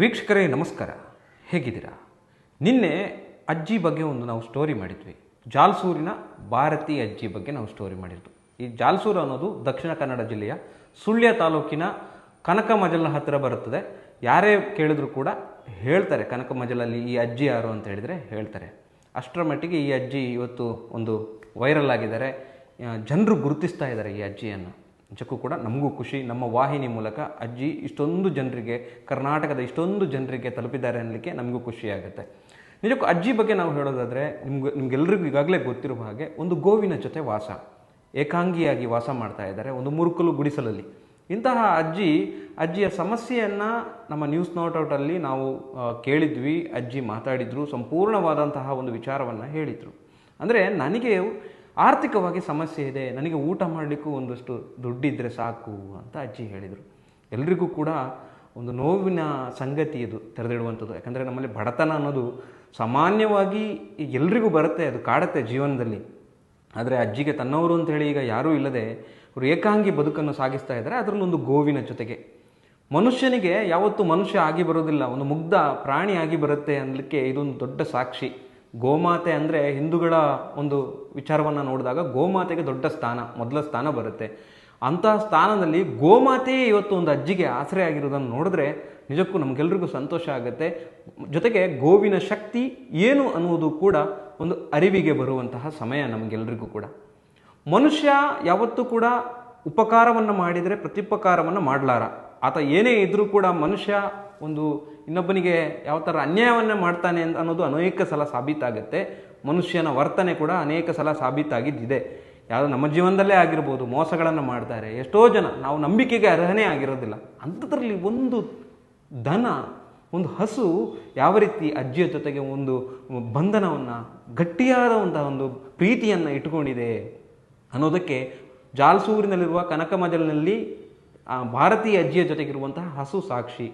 ವೀಕ್ಷಕರೇ, ನಮಸ್ಕಾರ. ಹೇಗಿದ್ದೀರಾ? ನಿನ್ನೆ ಅಜ್ಜಿ ಬಗ್ಗೆ ಒಂದು ನಾವು ಸ್ಟೋರಿ ಮಾಡಿದ್ವಿ. ಜಾಲ್ಸೂರಿನ ಭಾರತಿ ಅಜ್ಜಿ ಬಗ್ಗೆ ನಾವು ಸ್ಟೋರಿ ಮಾಡಿದ್ವಿ ಈ ಜಾಲ್ಸೂರು ಅನ್ನೋದು ದಕ್ಷಿಣ ಕನ್ನಡ ಜಿಲ್ಲೆಯ ಸುಳ್ಯ ತಾಲೂಕಿನ ಕನಕ ಮಜಲ್ನ ಹತ್ತಿರ ಬರುತ್ತದೆ. ಯಾರೇ ಕೇಳಿದ್ರು ಕೂಡ ಹೇಳ್ತಾರೆ ಕನಕ ಮಜಲಲ್ಲಿ ಈ ಅಜ್ಜಿ ಯಾರು ಅಂತ ಹೇಳಿದರೆ ಹೇಳ್ತಾರೆ. ಅಷ್ಟರ ಮಟ್ಟಿಗೆ ಈ ಅಜ್ಜಿ ಇವತ್ತು ಒಂದು ವೈರಲ್ ಆಗಿದ್ದಾರೆ. ಜನರು ಗುರುತಿಸ್ತಾ ಇದ್ದಾರೆ ಈ ಅಜ್ಜಿಯನ್ನು. ನಿಜಕ್ಕೂ ಕೂಡ ನಮಗೂ ಖುಷಿ. ನಮ್ಮ ವಾಹಿನಿ ಮೂಲಕ ಅಜ್ಜಿ ಇಷ್ಟೊಂದು ಜನರಿಗೆ, ಕರ್ನಾಟಕದ ಇಷ್ಟೊಂದು ಜನರಿಗೆ ತಲುಪಿದ್ದಾರೆ ಅನ್ನಲಿಕ್ಕೆ ನಮಗೂ ಖುಷಿಯಾಗುತ್ತೆ. ನಿಜಕ್ಕೂ ಅಜ್ಜಿ ಬಗ್ಗೆ ನಾವು ಹೇಳೋದಾದರೆ, ನಿಮ್ಗೆ, ನಿಮ್ಗೆಲ್ರಿಗೂ ಈಗಾಗಲೇ ಗೊತ್ತಿರುವ ಹಾಗೆ ಒಂದು ಗೋವಿನ ಜೊತೆ ವಾಸ. ಏಕಾಂಗಿಯಾಗಿ ವಾಸ ಮಾಡ್ತಾ ಇದ್ದಾರೆ, ಒಂದು ಮುರುಕಲು ಗುಡಿಸಲಲ್ಲಿ. ಇಂತಹ ಅಜ್ಜಿ, ಅಜ್ಜಿಯ ಸಮಸ್ಯೆಯನ್ನು ನಮ್ಮ ನ್ಯೂಸ್ ನೋಟೌಟಲ್ಲಿ ನಾವು ಕೇಳಿದ್ವಿ, ಅಜ್ಜಿ ಮಾತಾಡಿದರು, ಸಂಪೂರ್ಣವಾದಂತಹ ಒಂದು ವಿಚಾರವನ್ನು ಹೇಳಿದರು. ಅಂದರೆ ನನಗೆ ಆರ್ಥಿಕವಾಗಿ ಸಮಸ್ಯೆ ಇದೆ, ನನಗೆ ಊಟ ಮಾಡಲಿಕ್ಕೂ ಒಂದಷ್ಟು ದುಡ್ಡಿದ್ದರೆ ಸಾಕು ಅಂತ ಅಜ್ಜಿ ಹೇಳಿದರು. ಎಲ್ರಿಗೂ ಕೂಡ ಒಂದು ನೋವಿನ ಸಂಗತಿ ಇದು ತೆರೆದಿಡುವಂಥದ್ದು. ಯಾಕಂದರೆ ನಮ್ಮಲ್ಲಿ ಬಡತನ ಅನ್ನೋದು ಸಾಮಾನ್ಯವಾಗಿ ಎಲ್ರಿಗೂ ಬರುತ್ತೆ, ಅದು ಕಾಡುತ್ತೆ ಜೀವನದಲ್ಲಿ. ಆದರೆ ಅಜ್ಜಿಗೆ ತನ್ನವರು ಅಂತ ಹೇಳಿ ಈಗ ಯಾರೂ ಇಲ್ಲದೆ ಅವರು ಏಕಾಂಗಿ ಬದುಕನ್ನು ಸಾಗಿಸ್ತಾ ಇದ್ದಾರೆ. ಅದರಲ್ಲೊಂದು ಗೋವಿನ ಜೊತೆಗೆ. ಮನುಷ್ಯನಿಗೆ ಯಾವತ್ತೂ ಮನುಷ್ಯ ಆಗಿ ಬರೋದಿಲ್ಲ, ಒಂದು ಮುಗ್ಧ ಪ್ರಾಣಿ ಆಗಿ ಬರುತ್ತೆ ಅನ್ನಲಿಕ್ಕೆ ಇದೊಂದು ದೊಡ್ಡ ಸಾಕ್ಷಿ. ಗೋಮಾತೆ ಅಂದರೆ ಹಿಂದೂಗಳ ಒಂದು ವಿಚಾರವನ್ನು ನೋಡಿದಾಗ ಗೋಮಾತೆಗೆ ದೊಡ್ಡ ಸ್ಥಾನ, ಮೊದಲ ಸ್ಥಾನ ಬರುತ್ತೆ. ಅಂತಹ ಸ್ಥಾನದಲ್ಲಿ ಗೋಮಾತೆಯೇ ಇವತ್ತು ಒಂದು ಅಜ್ಜಿಗೆ ಆಸರೆ ಆಗಿರೋದನ್ನು ನೋಡಿದ್ರೆ ನಿಜಕ್ಕೂ ನಮಗೆಲ್ರಿಗೂ ಸಂತೋಷ ಆಗುತ್ತೆ. ಜೊತೆಗೆ ಗೋವಿನ ಶಕ್ತಿ ಏನು ಅನ್ನುವುದು ಕೂಡ ಒಂದು ಅರಿವಿಗೆ ಬರುವಂತಹ ಸಮಯ ನಮಗೆಲ್ರಿಗೂ ಕೂಡ. ಮನುಷ್ಯ ಯಾವತ್ತೂ ಕೂಡ ಉಪಕಾರವನ್ನು ಮಾಡಿದರೆ ಪ್ರತ್ಯುಪಕಾರವನ್ನು ಮಾಡಲಾರ. ಆತ ಏನೇ ಇದ್ದರೂ ಕೂಡ ಮನುಷ್ಯ ಒಂದು ಇನ್ನೊಬ್ಬನಿಗೆ ಯಾವ ಥರ ಅನ್ಯಾಯವನ್ನು ಮಾಡ್ತಾನೆ ಅಂತ ಅನ್ನೋದು ಅನೇಕ ಸಲ ಸಾಬೀತಾಗುತ್ತೆ. ಮನುಷ್ಯನ ವರ್ತನೆ ಕೂಡ ಅನೇಕ ಸಲ ಸಾಬೀತಾಗಿದ್ದಿದೆ. ಯಾವುದೋ ನಮ್ಮ ಜೀವನದಲ್ಲೇ ಆಗಿರ್ಬೋದು, ಮೋಸಗಳನ್ನು ಮಾಡ್ತಾರೆ. ಎಷ್ಟೋ ಜನ ನಾವು ನಂಬಿಕೆಗೆ ಅರ್ಹನೇ ಆಗಿರೋದಿಲ್ಲ. ಅಂಥದ್ರಲ್ಲಿ ಒಂದು ದನ ಒಂದು ಹಸು ಯಾವ ರೀತಿ ಅಜ್ಜಿಯ ಜೊತೆಗೆ ಒಂದು ಬಂಧನವನ್ನು, ಗಟ್ಟಿಯಾದ ಒಂದು ಪ್ರೀತಿಯನ್ನು ಇಟ್ಕೊಂಡಿದೆ ಅನ್ನೋದಕ್ಕೆ ಜಾಲ್ಸೂರಿನಲ್ಲಿರುವ ಕನಕಮಜಲ್ನಲ್ಲಿ ಆ ಭಾರತೀಯ ಅಜ್ಜಿಯ ಜೊತೆಗಿರುವಂತಹ ಹಸು ಸಾಕ್ಷಿ.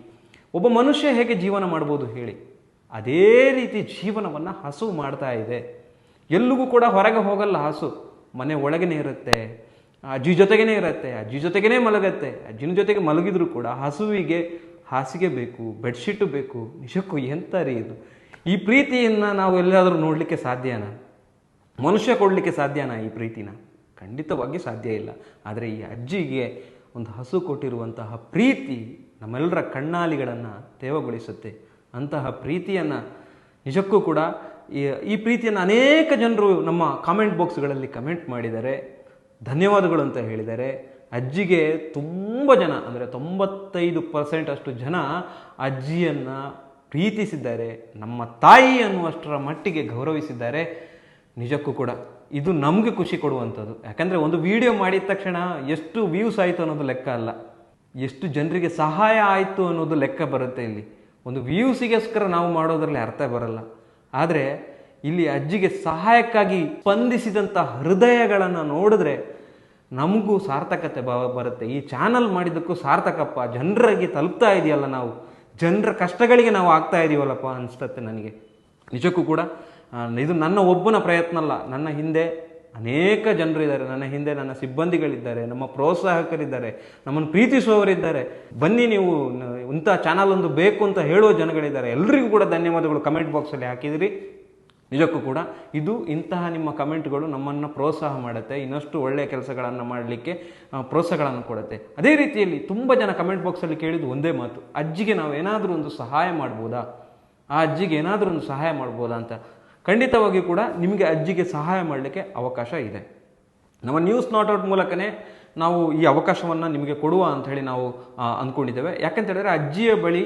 ಒಬ್ಬ ಮನುಷ್ಯ ಹೇಗೆ ಜೀವನ ಮಾಡ್ಬೋದು ಹೇಳಿ. ಅದೇ ರೀತಿ ಜೀವನವನ್ನು ಹಸು ಮಾಡ್ತಾ ಇದೆ. ಎಲ್ಲಿಗೂ ಕೂಡ ಹೊರಗೆ ಹೋಗಲ್ಲ ಹಸು. ಮನೆ ಒಳಗೇ ಇರುತ್ತೆ. ಅಜ್ಜಿ ಜೊತೆಗೇ ಇರುತ್ತೆ. ಅಜ್ಜಿ ಜೊತೆಗೇ ಮಲಗತ್ತೆ. ಅಜ್ಜಿನ ಜೊತೆಗೆ ಮಲಗಿದ್ರು ಕೂಡ ಹಸುವಿಗೆ ಹಾಸಿಗೆ ಬೇಕು ಬೆಡ್ಶೀಟು ಬೇಕು. ನಿಜಕ್ಕೂ ಎಂಥ ರೀ ಇದು. ಈ ಪ್ರೀತಿಯನ್ನು ನಾವು ಎಲ್ಲಾದರೂ ನೋಡಲಿಕ್ಕೆ ಸಾಧ್ಯನಾ? ಮನುಷ್ಯ ಕೊಡಲಿಕ್ಕೆ ಸಾಧ್ಯನಾ ಈ ಪ್ರೀತಿನ? ಖಂಡಿತವಾಗಿ ಸಾಧ್ಯ ಇಲ್ಲ. ಆದರೆ ಈ ಅಜ್ಜಿಗೆ ಒಂದು ಹಸು ಕೊಟ್ಟಿರುವಂತಹ ಪ್ರೀತಿ ನಮ್ಮೆಲ್ಲರ ಕಣ್ಣಾಲಿಗಳನ್ನು ತೇವಗೊಳಿಸುತ್ತೆ. ಅಂತಹ ಪ್ರೀತಿಯನ್ನು ನಿಜಕ್ಕೂ ಕೂಡ ಈ- ಪ್ರೀತಿಯನ್ನು ಅನೇಕ ಜನರು ನಮ್ಮ ಕಾಮೆಂಟ್ ಬಾಕ್ಸ್ಗಳಲ್ಲಿ ಕಮೆಂಟ್ ಮಾಡಿದ್ದಾರೆ. ಧನ್ಯವಾದಗಳು ಅಂತ ಹೇಳಿದ್ದಾರೆ. ಅಜ್ಜಿಗೆ ತುಂಬ ಜನ, ಅಂದರೆ ತೊಂಬತ್ತೈದು ಪರ್ಸೆಂಟ್ ಅಷ್ಟು ಜನ ಅಜ್ಜಿಯನ್ನು ಪ್ರೀತಿಸಿದ್ದಾರೆ. ನಮ್ಮ ತಾಯಿ ಅನ್ನುವಷ್ಟರ ಮಟ್ಟಿಗೆ ಗೌರವಿಸಿದ್ದಾರೆ. ನಿಜಕ್ಕೂ ಕೂಡ ಇದು ನಮಗೆ ಖುಷಿ ಕೊಡುವಂಥದ್ದು. ಯಾಕಂದರೆ ಒಂದು ವಿಡಿಯೋ ಮಾಡಿದ ತಕ್ಷಣ ಎಷ್ಟು ವ್ಯೂಸ್ ಆಯಿತು ಅನ್ನೋದು ಲೆಕ್ಕ ಅಲ್ಲ. ಎಷ್ಟು ಜನರಿಗೆ ಸಹಾಯ ಆಯಿತು ಅನ್ನೋದು ಲೆಕ್ಕ ಬರುತ್ತೆ ಇಲ್ಲಿ. ಒಂದು ವ್ಯೂಸಿಗೋಸ್ಕರ ನಾವು ಮಾಡೋದ್ರಲ್ಲಿ ಅರ್ಥ ಬರಲ್ಲ. ಆದರೆ ಇಲ್ಲಿ ಅಜ್ಜಿಗೆ ಸಹಾಯಕ್ಕಾಗಿ ಸ್ಪಂದಿಸಿದಂಥ ಹೃದಯಗಳನ್ನು ನೋಡಿದ್ರೆ ನಮಗೂ ಸಾರ್ಥಕತೆ ಬ, ಬರುತ್ತೆ. ಈ ಚಾನಲ್ ಮಾಡಿದ್ದಕ್ಕೂ ಸಾರ್ಥಕಪ್ಪ. ಜನರಿಗೆ ತಲುಪ್ತಾ ಇದೆಯಲ್ಲ ನಾವು. ಜನರ ಕಷ್ಟಗಳಿಗೆ ನಾವು ಆಗ್ತಾ ಇದೀವಲ್ಲಪ್ಪ ಅನಿಸ್ತತ್ತೆ ನನಗೆ. ನಿಜಕ್ಕೂ ಕೂಡ ಇದು ನನ್ನ ಒಬ್ಬನ ಪ್ರಯತ್ನ ಅಲ್ಲ ನನ್ನ ಹಿಂದೆ ಅನೇಕ ಜನರಿದ್ದಾರೆ. ನನ್ನ ಹಿಂದೆ ನನ್ನ ಸಿಬ್ಬಂದಿಗಳಿದ್ದಾರೆ. ನಮ್ಮ ಪ್ರೋತ್ಸಾಹಕರಿದ್ದಾರೆ. ನಮ್ಮನ್ನು ಪ್ರೀತಿಸುವವರಿದ್ದಾರೆ. ಬನ್ನಿ ನೀವು ಇಂಥ ಚಾನಲ್ ಒಂದು ಬೇಕು ಅಂತ ಹೇಳುವ ಜನಗಳಿದ್ದಾರೆ. ಎಲ್ರಿಗೂ ಕೂಡ ಧನ್ಯವಾದಗಳು ಕಮೆಂಟ್ ಬಾಕ್ಸಲ್ಲಿ ಹಾಕಿದಿರಿ. ನಿಜಕ್ಕೂ ಕೂಡ ಇದು ಇಂತಹ ನಿಮ್ಮ ಕಮೆಂಟ್ಗಳು ನಮ್ಮನ್ನು ಪ್ರೋತ್ಸಾಹ ಮಾಡುತ್ತೆ. ಇನ್ನಷ್ಟು ಒಳ್ಳೆಯ ಕೆಲಸಗಳನ್ನು ಮಾಡಲಿಕ್ಕೆ ಪ್ರೋತ್ಸಾಹಗಳನ್ನು ಕೊಡುತ್ತೆ. ಅದೇ ರೀತಿಯಲ್ಲಿ ತುಂಬ ಜನ ಕಮೆಂಟ್ ಬಾಕ್ಸಲ್ಲಿ ಕೇಳಿದ್ದು ಒಂದೇ ಮಾತು. ಅಜ್ಜಿಗೆ ನಾವು ಏನಾದರೂ ಒಂದು ಸಹಾಯ ಮಾಡ್ಬೋದಾ? ಆ ಅಜ್ಜಿಗೆ ಏನಾದರೂ ಒಂದು ಸಹಾಯ ಮಾಡ್ಬೋದಾ ಅಂತ. ಖಂಡಿತವಾಗಿಯೂ ಕೂಡ ನಿಮಗೆ ಅಜ್ಜಿಗೆ ಸಹಾಯ ಮಾಡಲಿಕ್ಕೆ ಅವಕಾಶ ಇದೆ. ನಮ್ಮ ನ್ಯೂಸ್ ನಾಟ್ ಔಟ್ ಮೂಲಕನೇ ನಾವು ಈ ಅವಕಾಶವನ್ನು ನಿಮಗೆ ಕೊಡುವ ಅಂತ ಹೇಳಿ ನಾವು ಅಂದ್ಕೊಂಡಿದ್ದೇವೆ. ಯಾಕಂತ ಹೇಳಿದ್ರೆ ಅಜ್ಜಿಯ ಬಳಿ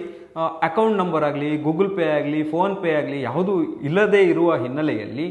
ಅಕೌಂಟ್ ನಂಬರ್ ಆಗಲಿ ಗೂಗಲ್ ಪೇ ಆಗಲಿ ಫೋನ್ಪೇ ಆಗಲಿ ಯಾವುದೂ ಇಲ್ಲದೇ ಇರುವ ಹಿನ್ನೆಲೆಯಲ್ಲಿ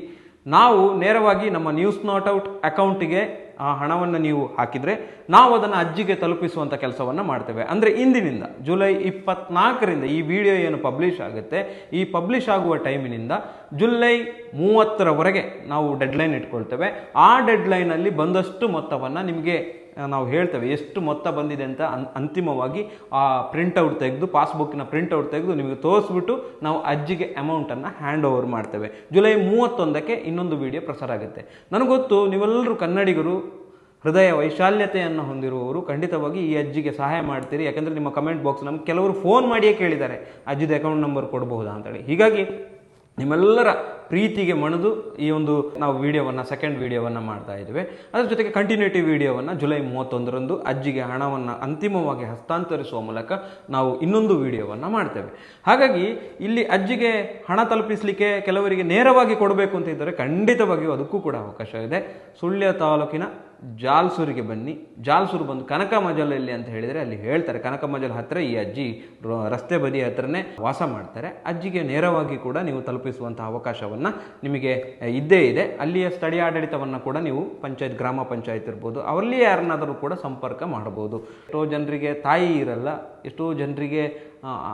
ನಾವು ನೇರವಾಗಿ ನಮ್ಮ ನ್ಯೂಸ್ ನಾಟ್ ಔಟ್ ಅಕೌಂಟಿಗೆ ಆ ಹಣವನ್ನು ನೀವು ಹಾಕಿದರೆ ನಾವು ಅದನ್ನು ಅಜ್ಜಿಗೆ ತಲುಪಿಸುವಂಥ ಕೆಲಸವನ್ನು ಮಾಡ್ತೇವೆ. ಅಂದರೆ ಇಂದಿನಿಂದ, ಜುಲೈ ಇಪ್ಪತ್ನಾಲ್ಕರಿಂದ ಈ ವಿಡಿಯೋ ಏನು ಪಬ್ಲಿಷ್ ಆಗುತ್ತೆ, ಈ ಪಬ್ಲಿಷ್ ಆಗುವ ಟೈಮಿನಿಂದ ಜುಲೈ ಮೂವತ್ತರವರೆಗೆ ನಾವು ಡೆಡ್ಲೈನ್ ಇಟ್ಕೊಳ್ತೇವೆ. ಆ ಡೆಡ್ಲೈನಲ್ಲಿ ಬಂದಷ್ಟು ಮೊತ್ತವನ್ನು ನಿಮಗೆ ನಾವು ಹೇಳ್ತೇವೆ ಎಷ್ಟು ಮೊತ್ತ ಬಂದಿದೆ ಅಂತ ಅಂತಿಮವಾಗಿ ಆ ಪ್ರಿಂಟೌಟ್ ತೆಗೆದು ಪಾಸ್ಬುಕ್ಕಿನ ಪ್ರಿಂಟೌಟ್ ತೆಗೆದು ನಿಮಗೆ ತೋರಿಸ್ಬಿಟ್ಟು ನಾವು ಅಜ್ಜಿಗೆ ಅಮೌಂಟನ್ನು ಹ್ಯಾಂಡ್ ಓವರ್ ಮಾಡ್ತೇವೆ. ಜುಲೈ ಮೂವತ್ತೊಂದಕ್ಕೆ ಇನ್ನೊಂದು ವಿಡಿಯೋ ಪ್ರಸಾರ ಆಗುತ್ತೆ. ನನಗೊತ್ತು ನೀವೆಲ್ಲರೂ ಕನ್ನಡಿಗರು, ಹೃದಯ ವೈಶಾಲ್ಯತೆಯನ್ನು ಹೊಂದಿರುವವರು, ಖಂಡಿತವಾಗಿ ಈ ಅಜ್ಜಿಗೆ ಸಹಾಯ ಮಾಡ್ತೀರಿ. ಯಾಕಂದರೆ ನಿಮ್ಮ ಕಮೆಂಟ್ ಬಾಕ್ಸ್ ನಮ್ಗೆ ಕೆಲವರು ಫೋನ್ ಮಾಡಿಯೇ ಕೇಳಿದ್ದಾರೆ. ಅಜ್ಜಿದ ಅಕೌಂಟ್ ನಂಬರ್ ಕೊಡಬಹುದಾ ಅಂತೇಳಿ. ಹೀಗಾಗಿ ನಿಮ್ಮೆಲ್ಲರ ಪ್ರೀತಿಗೆ ಮಣಿದು ಈ ಒಂದು ನಾವು ವಿಡಿಯೋವನ್ನು ಸೆಕೆಂಡ್ ವಿಡಿಯೋವನ್ನು ಮಾಡ್ತಾ ಇದ್ದೇವೆ. ಅದರ ಜೊತೆಗೆ ಕಂಟಿನ್ಯೂಟಿ ವಿಡಿಯೋವನ್ನು ಜುಲೈ ಮೂವತ್ತೊಂದರಂದು ಅಜ್ಜಿಗೆ ಹಣವನ್ನು ಅಂತಿಮವಾಗಿ ಹಸ್ತಾಂತರಿಸುವ ಮೂಲಕ ನಾವು ಇನ್ನೊಂದು ವಿಡಿಯೋವನ್ನು ಮಾಡ್ತೇವೆ. ಹಾಗಾಗಿ ಇಲ್ಲಿ ಅಜ್ಜಿಗೆ ಹಣ ತಲುಪಿಸಲಿಕ್ಕೆ ಕೆಲವರಿಗೆ ನೇರವಾಗಿ ಕೊಡಬೇಕು ಅಂತ ಇದ್ದರೆ ಖಂಡಿತವಾಗಿಯೂ ಅದಕ್ಕೂ ಕೂಡ ಅವಕಾಶ ಇದೆ. ಸುಳ್ಯ ತಾಲೂಕಿನ ಜಾಲ್ಸೂರಿಗೆ ಬನ್ನಿ. ಜಾಲ್ಸೂರು ಬಂದು ಕನಕ ಮಜಲಲ್ಲಿ ಅಂತ ಹೇಳಿದರೆ ಅಲ್ಲಿ ಹೇಳ್ತಾರೆ ಕನಕ ಮಜಲ್ ಹತ್ತಿರ ಈ ಅಜ್ಜಿ ರಸ್ತೆ ಬದಿ ಹತ್ರನೇ ವಾಸ ಮಾಡ್ತಾರೆ. ಅಜ್ಜಿಗೆ ನೇರವಾಗಿ ಕೂಡ ನೀವು ತಲುಪಿಸುವಂಥ ಅವಕಾಶವನ್ನು ನಿಮಗೆ ಇದ್ದೇ ಇದೆ. ಅಲ್ಲಿಯ ಸ್ಥಳೀಯ ಆಡಳಿತವನ್ನು ಕೂಡ ನೀವು ಪಂಚಾಯತ್, ಗ್ರಾಮ ಪಂಚಾಯತ್ ಇರ್ಬೋದು. ಅವರಲ್ಲಿ ಯಾರನ್ನಾದರೂ ಕೂಡ ಸಂಪರ್ಕ ಮಾಡಬಹುದು. ಎಷ್ಟೋ ಜನರಿಗೆ ತಾಯಿ ಇರಲ್ಲ, ಎಷ್ಟೋ ಜನರಿಗೆ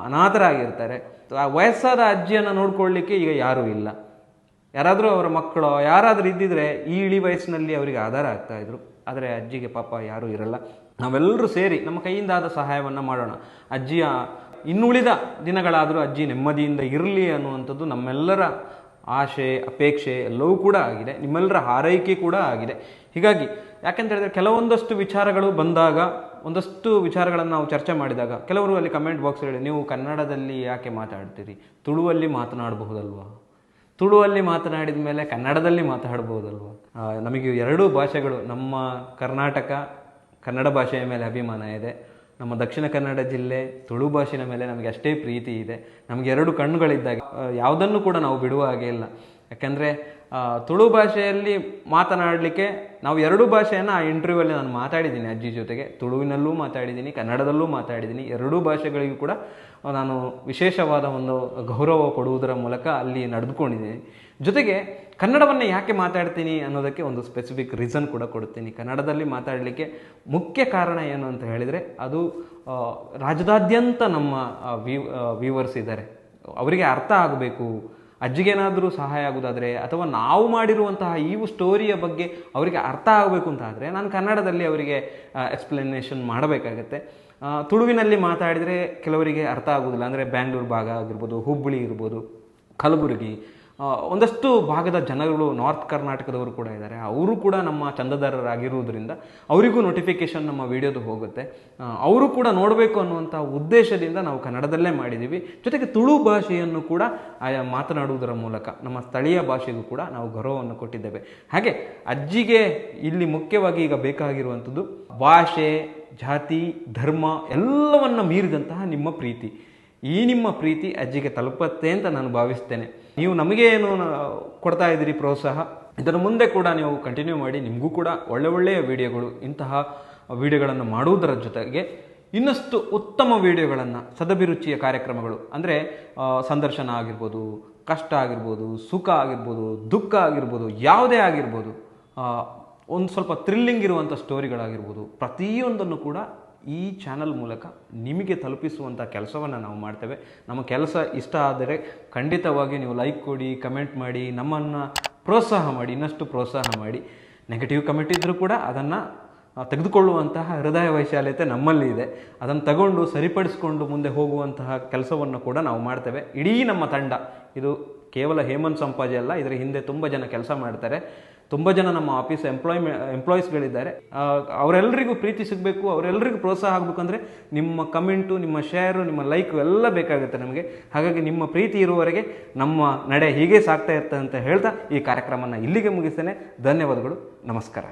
ಅನಾಥರಾಗಿರ್ತಾರೆ. ಆ ವಯಸ್ಸಾದ ಅಜ್ಜಿಯನ್ನು ನೋಡ್ಕೊಳ್ಳಿಕ್ಕೆ ಈಗ ಯಾರೂ ಇಲ್ಲ. ಯಾರಾದರೂ ಅವರ ಮಕ್ಕಳು, ಯಾರಾದರೂ ಇದ್ದಿದ್ರೆ ಈ ಇಳಿ ವಯಸ್ಸಿನಲ್ಲಿ ಅವರಿಗೆ ಆಧಾರ ಆಗ್ತಾ ಇದ್ರು. ಆದರೆ ಅಜ್ಜಿಗೆ ಪಾಪ ಯಾರೂ ಇರಲ್ಲ. ನಾವೆಲ್ಲರೂ ಸೇರಿ ನಮ್ಮ ಕೈಯಿಂದ ಆದ ಸಹಾಯವನ್ನು ಮಾಡೋಣ. ಅಜ್ಜಿಯ ಇನ್ನುಳಿದ ದಿನಗಳಾದರೂ ಅಜ್ಜಿ ನೆಮ್ಮದಿಯಿಂದ ಇರಲಿ ಅನ್ನುವಂಥದ್ದು ನಮ್ಮೆಲ್ಲರ ಆಶೆ, ಅಪೇಕ್ಷೆ ಎಲ್ಲವೂ ಕೂಡ ಆಗಿದೆ. ನಿಮ್ಮೆಲ್ಲರ ಹಾರೈಕೆ ಕೂಡ ಆಗಿದೆ. ಹೀಗಾಗಿ ಯಾಕೆಂತ ಹೇಳಿದ್ರೆ ಕೆಲವೊಂದಷ್ಟು ವಿಚಾರಗಳು ಬಂದಾಗ, ಒಂದಷ್ಟು ವಿಚಾರಗಳನ್ನು ನಾವು ಚರ್ಚೆ ಮಾಡಿದಾಗ, ಕೆಲವರು ಅಲ್ಲಿ ಕಮೆಂಟ್ ಬಾಕ್ಸ್ ಹೇಳಿ, ನೀವು ಕನ್ನಡದಲ್ಲಿ ಯಾಕೆ ಮಾತಾಡ್ತೀರಿ? ತುಳುವಲ್ಲಿ ಮಾತನಾಡಬಹುದಲ್ವಾ? ತುಳುವಲ್ಲಿ ಮಾತನಾಡಿದ ಮೇಲೆ ಕನ್ನಡದಲ್ಲಿ ಮಾತಾಡ್ಬೋದಲ್ವ ನಮಗೆ ಎರಡೂ ಭಾಷೆಗಳು, ನಮ್ಮ ಕರ್ನಾಟಕ ಕನ್ನಡ ಭಾಷೆಯ ಮೇಲೆ ಅಭಿಮಾನ ಇದೆ. ನಮ್ಮ ದಕ್ಷಿಣ ಕನ್ನಡ ಜಿಲ್ಲೆ ತುಳು ಭಾಷೆಯ ಮೇಲೆ ನಮಗೆ ಅಷ್ಟೇ ಪ್ರೀತಿ ಇದೆ. ನಮಗೆ ಎರಡು ಕಣ್ಣುಗಳಿದ್ದಾಗ ಯಾವುದನ್ನು ಕೂಡ ನಾವು ಬಿಡುವ ಹಾಗೆ ಇಲ್ಲ. ಯಾಕಂದರೆ ತುಳು ಭಾಷೆಯಲ್ಲಿ ಮಾತನಾಡಲಿಕ್ಕೆ ನಾವು ಎರಡೂ ಭಾಷೆಯನ್ನು ಆ ಇಂಟರ್ವ್ಯೂವಲ್ಲಿ ನಾನು ಮಾತಾಡಿದ್ದೀನಿ ಅಜ್ಜಿ ಜೊತೆಗೆ. ತುಳುವಿನಲ್ಲೂ ಮಾತಾಡಿದ್ದೀನಿ, ಕನ್ನಡದಲ್ಲೂ ಮಾತಾಡಿದ್ದೀನಿ. ಎರಡೂ ಭಾಷೆಗಳಿಗೂ ಕೂಡ ನಾನು ವಿಶೇಷವಾದ ಒಂದು ಗೌರವ ಕೊಡುವುದರ ಮೂಲಕ ಅಲ್ಲಿ ನಡೆದುಕೊಂಡಿದ್ದೀನಿ. ಜೊತೆಗೆ ಕನ್ನಡವನ್ನು ಯಾಕೆ ಮಾತಾಡ್ತೀನಿ ಅನ್ನೋದಕ್ಕೆ ಒಂದು ಸ್ಪೆಸಿಫಿಕ್ ರೀಸನ್ ಕೂಡ ಕೊಡ್ತೀನಿ ಕನ್ನಡದಲ್ಲಿ ಮಾತಾಡಲಿಕ್ಕೆ ಮುಖ್ಯ ಕಾರಣ ಏನು ಅಂತ ಹೇಳಿದರೆ ಅದು ರಾಜ್ಯದಾದ್ಯಂತ ನಮ್ಮ ವ್ಯೂವರ್ಸ್ ಇದ್ದಾರೆ. ಅವರಿಗೆ ಅರ್ಥ ಆಗಬೇಕು. ಅಜ್ಜಿಗೇನಾದರೂ ಸಹಾಯ ಆಗೋದಾದರೆ ಅಥವಾ ನಾವು ಮಾಡಿರುವಂತಹ ಈ ಸ್ಟೋರಿಯ ಬಗ್ಗೆ ಅವರಿಗೆ ಅರ್ಥ ಆಗಬೇಕು ಅಂತ ಆದರೆ ನಾನು ಕನ್ನಡದಲ್ಲಿ ಅವರಿಗೆ ಎಕ್ಸ್ಪ್ಲನೇಷನ್ ಮಾಡಬೇಕಾಗತ್ತೆ. ತುಳುವಿನಲ್ಲಿ ಮಾತಾಡಿದರೆ ಕೆಲವರಿಗೆ ಅರ್ಥ ಆಗೋದಿಲ್ಲ. ಅಂದರೆ ಬ್ಯಾಂಗ್ಳೂರು ಭಾಗ ಆಗಿರ್ಬೋದು, ಹುಬ್ಬಳ್ಳಿ ಇರ್ಬೋದು ಕಲಬುರಗಿ ಒಂದಷ್ಟು ಭಾಗದ ಜನಗಳು ನಾರ್ತ್ ಕರ್ನಾಟಕದವರು ಕೂಡ ಇದ್ದಾರೆ. ಅವರು ಕೂಡ ನಮ್ಮ ಚಂದದಾರರಾಗಿರುವುದರಿಂದ ಅವರಿಗೂ ನೋಟಿಫಿಕೇಶನ್ ನಮ್ಮ ವಿಡಿಯೋದು ಹೋಗುತ್ತೆ. ಅವರು ಕೂಡ ನೋಡಬೇಕು ಅನ್ನುವಂಥ ಉದ್ದೇಶದಿಂದ ನಾವು ಕನ್ನಡದಲ್ಲೇ ಮಾಡಿದ್ದೀವಿ. ಜೊತೆಗೆ ತುಳು ಭಾಷೆಯನ್ನು ಕೂಡ ಮಾತನಾಡುವುದರ ಮೂಲಕ ನಮ್ಮ ಸ್ಥಳೀಯ ಭಾಷೆಗೂ ಕೂಡ ನಾವು ಗೌರವವನ್ನು ಕೊಟ್ಟಿದ್ದೇವೆ. ಹಾಗೆ ಅಜ್ಜಿಗೆ ಇಲ್ಲಿ ಮುಖ್ಯವಾಗಿ ಈಗ ಬೇಕಾಗಿರುವಂಥದ್ದು ಭಾಷೆ, ಜಾತಿ, ಧರ್ಮ ಎಲ್ಲವನ್ನು ಮೀರಿದಂತಹ ನಿಮ್ಮ ಪ್ರೀತಿ. ಈ ನಿಮ್ಮ ಪ್ರೀತಿ ಅಜ್ಜಿಗೆ ತಲುಪತ್ತೆ ಅಂತ ನಾನು ಭಾವಿಸ್ತೇನೆ. ನೀವು ನಮಗೆ ಏನು ಕೊಡ್ತಾ ಇದ್ದೀರಿ ಪ್ರೋತ್ಸಾಹ? ಇದರ ಮುಂದೆ ಕೂಡ ನೀವು ಕಂಟಿನ್ಯೂ ಮಾಡಿ, ನಿಮಗೂ ಕೂಡ ಒಳ್ಳೆ ಒಳ್ಳೆಯ ವಿಡಿಯೋಗಳು, ಇಂತಹ ವಿಡಿಯೋಗಳನ್ನು ಮಾಡುವುದರ ಜೊತೆಗೆ ಇನ್ನಷ್ಟು ಉತ್ತಮ ವಿಡಿಯೋಗಳನ್ನು, ಸದಭಿರುಚಿಯ ಕಾರ್ಯಕ್ರಮಗಳು, ಅಂದರೆ ಸಂದರ್ಶನ ಆಗಿರ್ಬೋದು, ಕಷ್ಟ ಆಗಿರ್ಬೋದು, ಸುಖ ಆಗಿರ್ಬೋದು, ದುಃಖ ಆಗಿರ್ಬೋದು, ಯಾವುದೇ ಆಗಿರ್ಬೋದು ಒಂದು ಸ್ವಲ್ಪ ಥ್ರಿಲ್ಲಿಂಗ್ ಇರುವಂಥ ಸ್ಟೋರಿಗಳಾಗಿರ್ಬೋದು ಪ್ರತಿಯೊಂದನ್ನು ಕೂಡ ಈ ಚಾನಲ್ ಮೂಲಕ ನಿಮಗೆ ತಲುಪಿಸುವಂಥ ಕೆಲಸವನ್ನು ನಾವು ಮಾಡ್ತೇವೆ. ನಮ್ಮ ಕೆಲಸ ಇಷ್ಟ ಆದರೆ ಖಂಡಿತವಾಗಿ ನೀವು ಲೈಕ್ ಕೊಡಿ ಕಮೆಂಟ್ ಮಾಡಿ, ನಮ್ಮನ್ನು ಪ್ರೋತ್ಸಾಹ ಮಾಡಿ, ಇನ್ನಷ್ಟು ಪ್ರೋತ್ಸಾಹ ಮಾಡಿ. ನೆಗೆಟಿವ್ ಕಮೆಂಟ್ ಇದ್ದರೂ ಕೂಡ ಅದನ್ನು ತೆಗೆದುಕೊಳ್ಳುವಂತಹ ಹೃದಯ ವೈಶಾಲ್ಯತೆ ನಮ್ಮಲ್ಲಿ ಇದೆ. ಅದನ್ನು ತಗೊಂಡು ಸರಿಪಡಿಸಿಕೊಂಡು ಮುಂದೆ ಹೋಗುವಂತಹ ಕೆಲಸವನ್ನು ಕೂಡ ನಾವು ಮಾಡ್ತೇವೆ. ಇಡೀ ನಮ್ಮ ತಂಡ, ಇದು ಕೇವಲ ಹೇಮಂತ್ ಸಂಪಾಜಿ ಅಲ್ಲ, ಇದರ ಹಿಂದೆ ತುಂಬ ಜನ ಕೆಲಸ ಮಾಡ್ತಾರೆ. ತುಂಬ ಜನ ನಮ್ಮ ಆಫೀಸ್ ಎಂಪ್ಲಾಯ್ಮೆ ಎಂಪ್ಲಾಯೀಸ್ಗಳಿದ್ದಾರೆ. ಅವರೆಲ್ಲರಿಗೂ ಪ್ರೀತಿ ಸಿಗಬೇಕು ಅವರೆಲ್ಲರಿಗೂ ಪ್ರೋತ್ಸಾಹ ಆಗಬೇಕಂದ್ರೆ ನಿಮ್ಮ ಕಮೆಂಟು, ನಿಮ್ಮ ಶೇರು, ನಿಮ್ಮ ಲೈಕ್ ಎಲ್ಲ ಬೇಕಾಗುತ್ತೆ ನಮಗೆ. ಹಾಗಾಗಿ ನಿಮ್ಮ ಪ್ರೀತಿ ಇರುವವರೆಗೆ ನಮ್ಮ ನಡೆ ಹೀಗೆ ಸಾಗ್ತಾ ಇರ್ತದೆ ಅಂತ ಹೇಳ್ತಾ ಈ ಕಾರ್ಯಕ್ರಮನ ಇಲ್ಲಿಗೆ ಮುಗಿಸ್ತೇನೆ. ಧನ್ಯವಾದಗಳು. ನಮಸ್ಕಾರ.